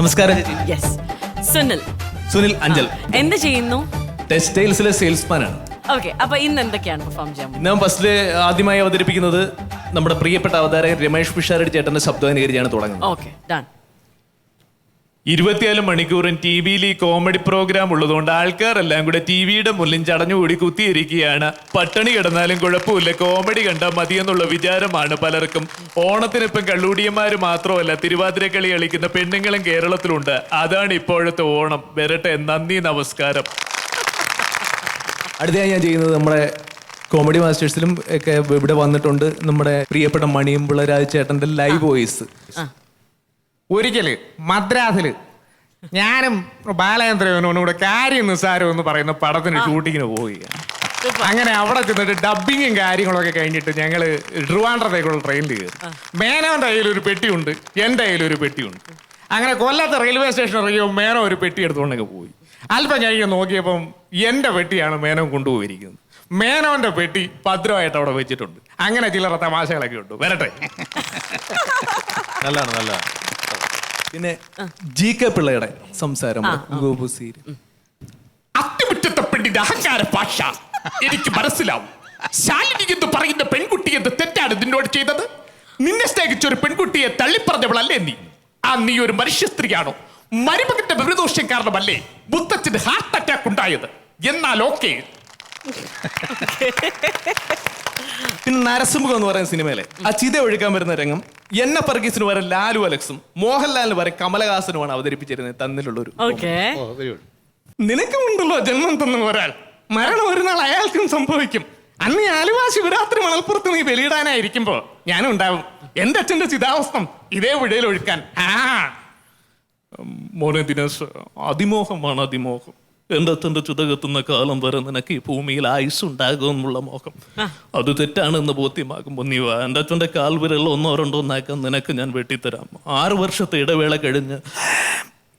നമസ്കാരം. യെസ് സുനിൽ. സുനിൽ അഞ്ചൽ എന്ത് ചെയ്യുന്നു? ടെക്സ്റ്റൈൽസിലെ സെയിൽസ്മാൻ ആണ്. ഓക്കെ അപ്പൊ ഇന്ന് എന്തൊക്കെയാണ് പെർഫോം ചെയ്യാൻ? ഞാൻ ഫസ്റ്റിൽ ആദ്യമായി അവതരിപ്പിക്കുന്നത് നമ്മുടെ പ്രിയപ്പെട്ട അവതാരകൻ രമേഷ് പിഷാരടി ചേട്ടന്റെ ശബ്ദം കയറിയാണ് തുടങ്ങുന്നത്. ഓക്കെ ഡൺ ഇരുപത്തിനാല് മണിക്കൂറും ടി വിയിൽ ഈ കോമഡി പ്രോഗ്രാം ഉള്ളതുകൊണ്ട് ആൾക്കാരെല്ലാം കൂടെ ടി വിയുടെ മുന്നിൽ ചടഞ്ഞുകൂടി കുത്തിയിരിക്കുകയാണ്. പട്ടണി കിടന്നാലും കുഴപ്പമില്ല. കോമഡി കണ്ടാൽ മതിയെന്നുള്ള വിചാരമാണ് പലർക്കും. ഓണത്തിനിപ്പം കള്ളൂടിയന്മാർ മാത്രമല്ല തിരുവാതിരക്കളി കളിക്കുന്ന പെണ്ണുങ്ങളും കേരളത്തിലുണ്ട്. അതാണ് ഇപ്പോഴത്തെ ഓണം. വരട്ടെ നന്ദി നമസ്കാരം. അടുത്തയായി ഞാൻ ചെയ്യുന്നത് നമ്മുടെ കോമഡി മാസ്റ്റേഴ്സിലും ഒക്കെ ഇവിടെ വന്നിട്ടുണ്ട്. നമ്മുടെ പ്രിയപ്പെട്ട മണിയും പിള്ളരാജ് ചേട്ടന്റെ ലൈവ് വോയിസ് ഒരിക്കൽ മദ്രാസിൽ ഞാനും ബാലചന്ദ്രനും കൂടെ കാര്യം നിസ്സാരം എന്ന് പറയുന്ന പടത്തിന് ഷൂട്ടിങ്ങിന് പോയി അങ്ങനെ അവിടെ ചെന്നിട്ട് ഡബിങ്ങും കാര്യങ്ങളൊക്കെ കഴിഞ്ഞിട്ട് ഞങ്ങൾ ട്രിവാൻഡ്രത്തേക്കുള്ള ട്രെയിൻ കയറി. മേനോന്റെ കയ്യിൽ ഒരു പെട്ടിയുണ്ട് എന്റെ കയ്യിൽ ഒരു പെട്ടിയുണ്ട്. അങ്ങനെ കൊല്ലത്തെ റെയിൽവേ സ്റ്റേഷൻ ഇറങ്ങിയപ്പോൾ മേനോ ഒരു പെട്ടി എടുത്തുകൊണ്ടൊക്കെ പോയി. അല്പം കഴിഞ്ഞ് നോക്കിയപ്പം എന്റെ പെട്ടിയാണ് മേനോ കൊണ്ടുപോയിരിക്കുന്നത്. മേനോന്റെ പെട്ടി ഭദ്രമായിട്ട് അവിടെ വെച്ചിട്ടുണ്ട്. അങ്ങനെ ചില്ലറ തമാശകളൊക്കെ ഉണ്ട്. വരട്ടെ. നല്ലതാണ് നല്ലതാണ്. പിന്നെ ജി കെ പിള്ളയുടെ സംസാരം ഗോപുസീര് അത്തിമുറ്റത്തെ പെണ്ണിന്റെ അഹങ്കാര ഭാഷ. എനിക്ക് മനസ്സിലാവും. ശാലിനി എന്ന് പറയുന്ന പെൺകുട്ടി എന്ത് തെറ്റാണ് നിന്നോട് ചെയ്തത്? നിന്നെ സ്നേഹിച്ച ഒരു പെൺകുട്ടിയെ തള്ളിപ്പറഞ്ഞവളല്ലേ നീ? ആ നീ ഒരു മനുഷ്യ സ്ത്രീയാണോ? മരുമകന്റെ വിവരദോഷം കാരണമല്ലേ മുത്തച്ഛന് ഹാർട്ട് അറ്റാക്ക് ഉണ്ടായത്? എന്നാൽ ഓക്കെ പിന്നെ നരസിംഹം എന്ന് പറയുന്ന സിനിമയിലെ ആ ചിത ഒഴുക്കാൻ വരുന്ന രംഗം എന്നെ പർഗീസിന് വരെ ലാലു അലക്സും മോഹൻലാലിന് വരെ കമലഹാസനുമാണ് അവതരിപ്പിച്ചിരുന്നത് തന്നിലുള്ള ഒരു ഓക്കെ നിനക്കുമുണ്ടല്ലോ ജന്മം തന്ന ഒരാൾ. മരണം ഒരു നാൾ അയാൾക്കും സംഭവിക്കും. അന്ന് ഈ ആലുവ ശിവരാത്രി മണൽപ്പുറത്ത് നീ ബലിയിടാനായിരിക്കുമ്പോ ഞാനും ഉണ്ടാവും എന്റെ അച്ഛന്റെ ചിതാവസ്ഥം ഇതേ വിടയിൽ ഒഴുക്കാൻ. ആ. മോനെ ദിനേശ് അതിമോഹമാണ് അതിമോഹം. എന്റെ അച്ഛന്റെ ചിത കത്തുന്ന കാലം വരെ നിനക്ക് ഈ ഭൂമിയിൽ ആയുസ് ഉണ്ടാകുമെന്നുള്ള മോഹം. അത് തെറ്റാണെന്ന് ബോധ്യമാകുമ്പോൾ നീ വാ. എന്റെ അച്ഛന്റെ കാൽവിരൽ ഒന്നോ രണ്ടോ ഒന്നാക്കാൻ നിനക്ക് ഞാൻ വെട്ടിത്തരാം. ആറു വർഷത്തെ ഇടവേള കഴിഞ്ഞ്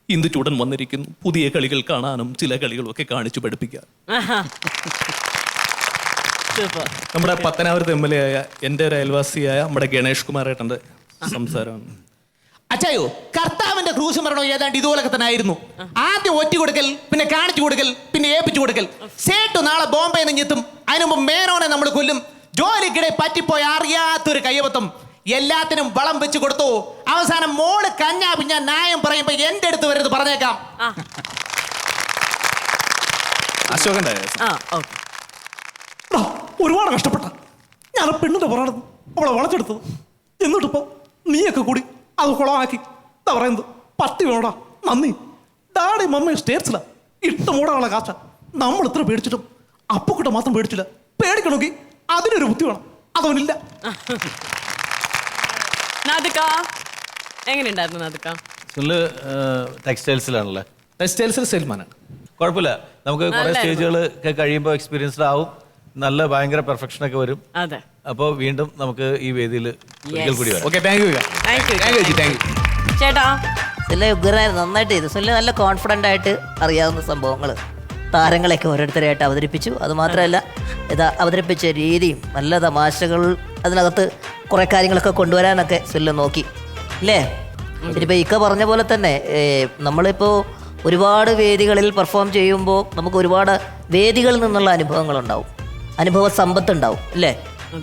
ഇന്ദുചൂടൻ വന്നിരിക്കുന്നു. പുതിയ കളികൾ കാണാനും ചില കളികളൊക്കെ കാണിച്ചു പഠിപ്പിക്കാം. നമ്മുടെ പത്തനാപുരത്ത് എം എൽ എ ആയ എന്റെ ഒരു അയൽവാസിയായ നമ്മുടെ ഗണേഷ് കുമാർ ഏട്ടന്റെ സംസാരമാണ്. അച്ചായോ കർത്താവിന്റെ ക്രൂശ് മരണം ഏതാണ്ട് ഇതുപോലൊക്കെ തന്നെ ആയിരുന്നു ആദ്യം ഒറ്റ കൊടുക്കൽ പിന്നെ കാണിച്ചു കൊടുക്കൽ പിന്നെ ഏൽപ്പിച്ചു കൊടുക്കൽ. സേട്ടു നാളെ ബോംബെ നെഞ്ഞെത്തും അതിനു മുമ്പ് മേനോനെ നമ്മൾ കൊല്ലും. ജോലിക്കിടെ പറ്റിപ്പോയ അറിയാത്തൊരു കയ്യബത്തം എല്ലാത്തിനും വളം വെച്ച് കൊടുത്തു. അവസാനം മോൾ കഞ്ഞാ പിഞ്ഞ ന്യായം പറയുമ്പോ എന്റെ അടുത്ത് വരുന്നത് പറഞ്ഞേക്കാം. ആ. ഒരുപാട് കഷ്ടപ്പെട്ട. ഞാൻ ആ പെണ്ണിന്റെ പുറകെ അവളെ വളച്ചെടുത്തത്. എന്നിട്ടിപ്പോ നീയൊക്കെ കൂടി അത് കുളമാക്കി എന്താ പറയുന്നത്. പട്ടി വേണോടാ നന്ദി. ഡാഡി മമ്മി സ്റ്റേറ്റ്സിലാ. ഇട്ട മൂടാനുള്ള കാശ. നമ്മൾ ഇത്ര പേടിച്ചിട്ടും അപ്പുക്കുട്ട മാത്രം പേടിച്ചില്ല. പേടിക്കണമെങ്കിൽ അതിനൊരു ബുദ്ധി വേണം. അതവനില്ല. എങ്ങനെയുണ്ടായിരുന്നു സുനിൽ ടെക്സ്റ്റൈൽസിലാണല്ലേ ടെക്സ്റ്റൈൽസിൽ സെയിൽമാനാണ് കുഴപ്പമില്ല. നമുക്ക് കുറെ. സ്റ്റേജുകൾ കഴിയുമ്പോൾ എക്സ്പീരിയൻസ്ഡ് ആവും നല്ല ഭയങ്കര പെർഫെക്ഷൻ ഒക്കെ വരും. അതെ. അപ്പോൾ വീണ്ടും നമുക്ക് ഈ വേദിയിൽ ഒരിക്കൽ കൂടി വരാം. Okay thank you thank you thank you ചേച്ചി താങ്ക് യു ചേട്ടാ. സുല്ല ഉഗ്രനായിരുന്നു. നന്നായിട്ട് ചെയ്തു. സുല്ല നല്ല കോൺഫിഡന്റ് ആയിട്ട് അറിയാവുന്ന സംഭവങ്ങൾ താരങ്ങളെയൊക്കെ ഓരോരുത്തരെയായിട്ട് അവതരിപ്പിച്ചു. അത് മാത്രമല്ല ഇത് അവതരിപ്പിച്ച രീതിയും നല്ല തമാശകൾ അതിനകത്ത് കുറേ കാര്യങ്ങളൊക്കെ കൊണ്ടുവരാനൊക്കെ സുല്ല നോക്കി. അല്ലേ ഇനിയിപ്പോൾ ഇക്ക പറഞ്ഞ പോലെ തന്നെ നമ്മളിപ്പോൾ ഒരുപാട് വേദികളിൽ പെർഫോം ചെയ്യുമ്പോൾ നമുക്ക് ഒരുപാട് വേദികളിൽ നിന്നുള്ള അനുഭവങ്ങളുണ്ടാവും. അനുഭവ സമ്പത്ത് ഉണ്ടാവും അല്ലേ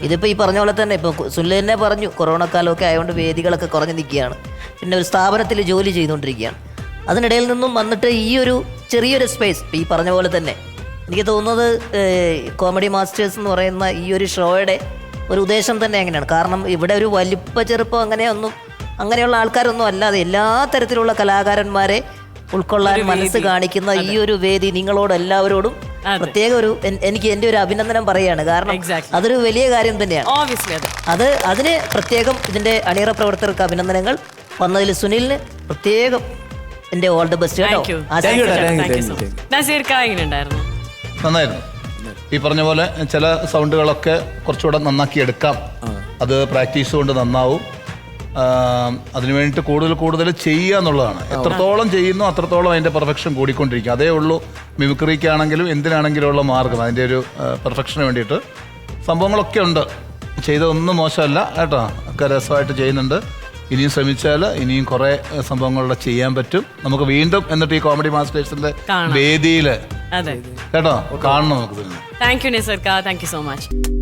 ഇതിപ്പോ ഈ പറഞ്ഞ പോലെ തന്നെ ഇപ്പൊ സുനിൽ തന്നെ പറഞ്ഞു കൊറോണ കാലമൊക്കെ ആയതുകൊണ്ട് വേദികളൊക്കെ കുറഞ്ഞു നിൽക്കുകയാണ്. പിന്നെ ഒരു സ്ഥാപനത്തിൽ ജോലി ചെയ്തുകൊണ്ടിരിക്കുകയാണ്. അതിനിടയിൽ നിന്നും വന്നിട്ട് ഈ ഒരു ചെറിയൊരു സ്പേസ് ഈ പറഞ്ഞ പോലെ തന്നെ എനിക്ക് തോന്നുന്നത് കോമഡി മാസ്റ്റേഴ്സ് എന്ന് പറയുന്ന ഈ ഒരു ഷോയുടെ ഒരു ഉദ്ദേശം തന്നെ അങ്ങനെയാണ്. കാരണം ഇവിടെ ഒരു വലിപ്പ ചെറുപ്പം അങ്ങനെയൊന്നും അങ്ങനെയുള്ള ആൾക്കാരൊന്നും അല്ലാതെ എല്ലാ തരത്തിലുള്ള കലാകാരന്മാരെ ഉൾക്കൊള്ളാൻ മനസ്സ് കാണിക്കുന്ന ഈ ഒരു വേദി നിങ്ങളോട് എല്ലാവരോടും. പ്രത്യേക ഒരു എനിക്ക് എന്റെ ഒരു അഭിനന്ദനം പറയുകയാണ്. കാരണം അതൊരു വലിയ കാര്യം തന്നെയാണ്. അതെ. അത് അതിന് പ്രത്യേകം ഇതിന്റെ അണിയറ പ്രവർത്തകർക്ക് അഭിനന്ദനങ്ങൾ. വന്നതിൽ സുനിലിന് പ്രത്യേകം എന്റെ ഓൾ ദി ബെസ്റ്റ് കേട്ടോ. നന്നായിരുന്നു. ഈ പറഞ്ഞ പോലെ ചില സൗണ്ടുകളൊക്കെ കുറച്ചുകൂടെ നന്നാക്കി എടുക്കാം. അത് പ്രാക്ടീസ് കൊണ്ട് നന്നാവും. അതിനു വേണ്ടിയിട്ട് കൂടുതൽ കൂടുതൽ ചെയ്യുക എന്നുള്ളതാണ്. എത്രത്തോളം ചെയ്യുന്നു അത്രത്തോളം അതിന്റെ പെർഫെക്ഷൻ കൂടിക്കൊണ്ടിരിക്കും. അതേ ഉള്ളൂ മിമിക്രിക്കാണെങ്കിലും എന്തിനാണെങ്കിലും ഉള്ള മാർഗം അതിന്റെ ഒരു പെർഫെക്ഷന് വേണ്ടിയിട്ട്. സംഭവങ്ങളൊക്കെ ഉണ്ട്. ചെയ്തതൊന്നും മോശമല്ല കേട്ടോ. ഒക്കെ രസമായിട്ട് ചെയ്യുന്നുണ്ട്. ഇനിയും ശ്രമിച്ചാൽ ഇനിയും കുറേ സംഭവങ്ങളുടെ ചെയ്യാൻ പറ്റും. നമുക്ക് വീണ്ടും എന്നിട്ട് ഈ കോമഡി മാസ്റ്റേഴ്സിന്റെ. വേദിയിൽ കേട്ടോ കാണണം നമുക്ക് തന്നെ താങ്ക് യു നിസർക്ക താങ്ക് യു സോ മച്ച്